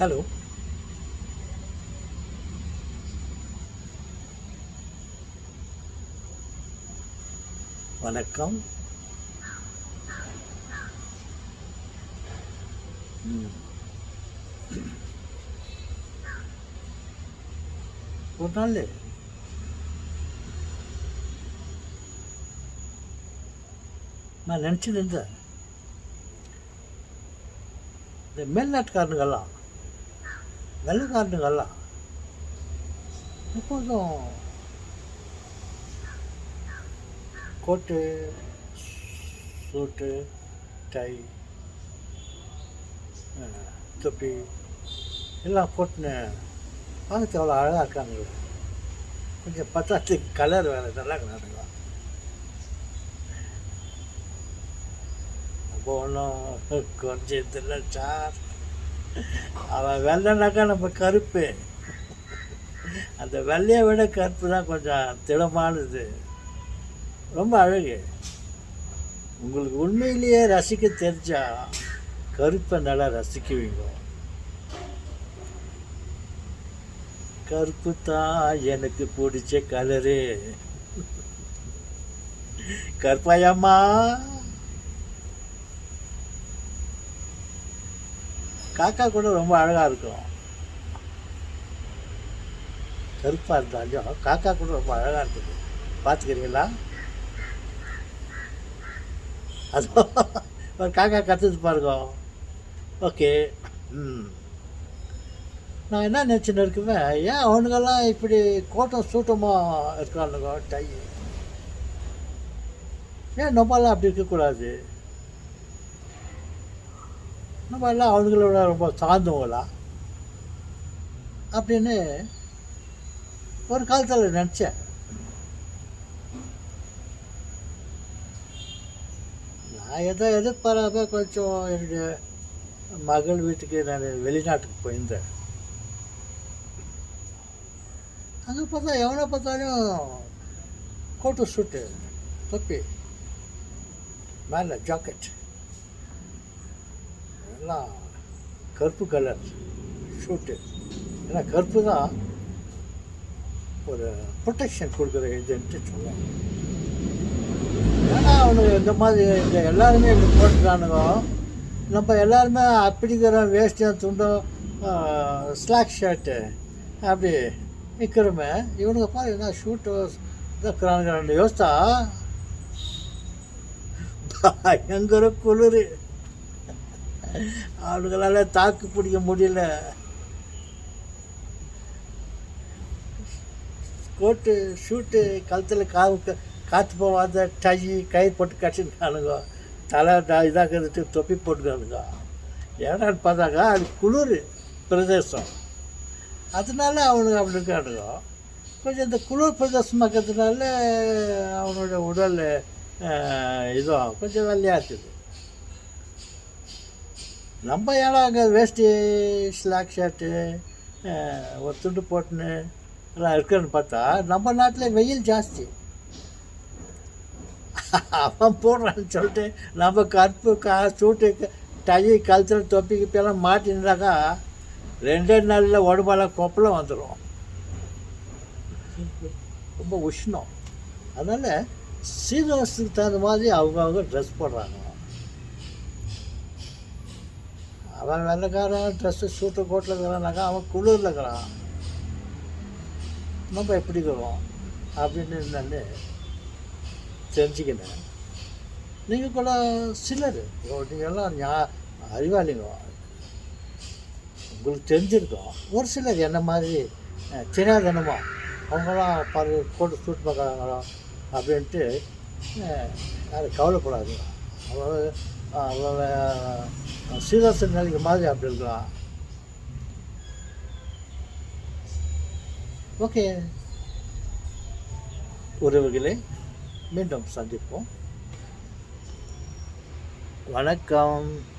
Hello வணக்கம். ஒரு நாள். நான் நினச்சிட்டு இருந்தேன் இந்த மேல்நாட்டுக்காரனுங்கெல்லாம் வெள்ளைக்காரனுங்கெல்லாம் எப்போதும் கோட்டு சூட்டு டை தொப்பி எல்லாம் போட்டுன்னு பார்த்து அவ்வளோ அழகாக இருக்காங்க. கொஞ்சம் பத்தாத்துக்கு கலர் வேறு நல்லா இருக்கிறானுங்க அப்போ ஒன்றும் கொஞ்சம் சார் அவன் வெள்ளைனாக்கா நம்ம கருப்பு. அந்த வெள்ளையை விட கருப்பு தான் கொஞ்சம் திடமானது. ரொம்ப அழகு. உங்களுக்கு உண்மையிலேயே ரசிக்க தெரிஞ்சா கருப்பை நல்லா ரசிக்குவீங்க. கருப்பு தான் எனக்கு பிடிச்ச கலரு கருப்பாயம்மா. காக்கா கூட ரொம்ப அழகாக இருக்கும். கருப்பாக இருந்தாலும் காக்கா கூட ரொம்ப அழகாக இருக்குது பார்த்துக்கிறீங்களா அதோ ஒரு காக்கா கத்துது பாருங்க. ஓகே. ம். நான் என்ன நினச்சின்னு இருக்குமே ஏன் அவனுங்கெல்லாம் இப்படி கோட்டம் சூட்டமாக இருக்கானுங்க டை. ஏன் நம்மளாம் அப்படி இருக்கக்கூடாது? நம்ம எல்லாம் அவனுங்களோட ரொம்ப சார்ந்தவங்களா? அப்படின்னு ஒரு காலத்தில் நினச்சேன். நான் எதை எதிர்பாராம கொஞ்சம் என்னுடைய மகள் வீட்டுக்கு நான் வெளிநாட்டுக்கு போயிருந்தேன். அங்கே பார்த்தா எவனை பார்த்தாலும் கோட்டு சூட்டு தொப்பி மேலே ஜாக்கெட் பார்த்தீங்கன்னா கருப்பு கலர் ஷூட்டு ஏன்னா கருப்பு தான் ஒரு ப்ரொட்டெக்ஷன் கொடுக்குற இதுன்ட்டு சொல்லுவாங்க ஏன்னா அவனுக்கு இந்த மாதிரி இந்த எல்லாருமே இப்படி போட்டுக்கிறானுங்க நம்ம எல்லாருமே அப்படிங்கிற வேஸ்ட்டாக துண்டும் ஸ்லாக் ஷர்ட்டு அப்படி நிற்கிறோமே இவனுங்க பாரு என்ன ஷூட்டு இருக்கிறானுங்க. யோசித்தா பயங்கர குளிர். அவர்களால் தாக்கு பிடிக்க முடியல. கோட்டு ஷூட்டு கழுத்தில் கா காற்று போகாத டை கயிறு போட்டு கட்டிருக்கானுங்க தலை இதாகிறது இதாக்கிறதுக்கு தொப்பி போட்டுக்கானுங்க. ஏன்னான்னு பார்த்தாக்கா அது குளிர் பிரதேசம். அதனால அவனுக்கு அப்படி இருக்கானுங்க. கொஞ்சம் இந்த குளிர் பிரதேசமாக இருக்கிறதுனால அவனோட உடல் இதுவும் கொஞ்சம் வெள்ளையாக இருக்குது. நம்ம ஏன்னா அங்கே வேஷ்டி ஸ்லாக் ஷர்ட்டு ஒரு துண்டு போட்டுன்னு எல்லாம் இருக்குன்னு பார்த்தா நம்ம நாட்டில் வெயில் ஜாஸ்தி. அவன் போடுறான்னு சொல்லிட்டு நம்ம கருப்பு கா சூட்டு டை கழுத்தில் தொப்பி கிப்பியெல்லாம் மாட்டினாக்கா ரெண்டே நாளில் உடம்பெல்லாம் கொப்பளம் வந்துடும் ரொம்ப உஷ்ணம். அதனால் சீதோஷத்துக்கு தகுந்த மாதிரி அவங்கவுங்க ட்ரெஸ் போடுறாங்க. அவன் வெள்ளைக்காரன் ட்ரெஸ்ஸு சூட்டு கோட்டில் இருக்கிறான்னாக்கா அவன் குளிரில் இருக்கிறான். நம்ம எப்படி இருக்கிறோம்? அப்படின்னு நான் தெரிஞ்சுக்கினேன். நீங்கள் கூட சிலர் நீங்கள்லாம் ஞா அறிவாளிங்க. உங்களுக்கு தெரிஞ்சிருக்கோம். ஒரு சிலர் என்ன மாதிரி தெரியாதனமோ அவங்களாம் பாரு போட்டு சூட் பார்க்குறாங்களோ? அப்படின்ட்டு யாரும் கவலைப்படாதீங்க. அவ்வளோ அவ்வளோ சீதாசன் நிலைக்கு மாதிரி அப்படி இருக்கலாம். ஓகே. உறவுகளே மீண்டும் சந்திப்போம். வணக்கம்.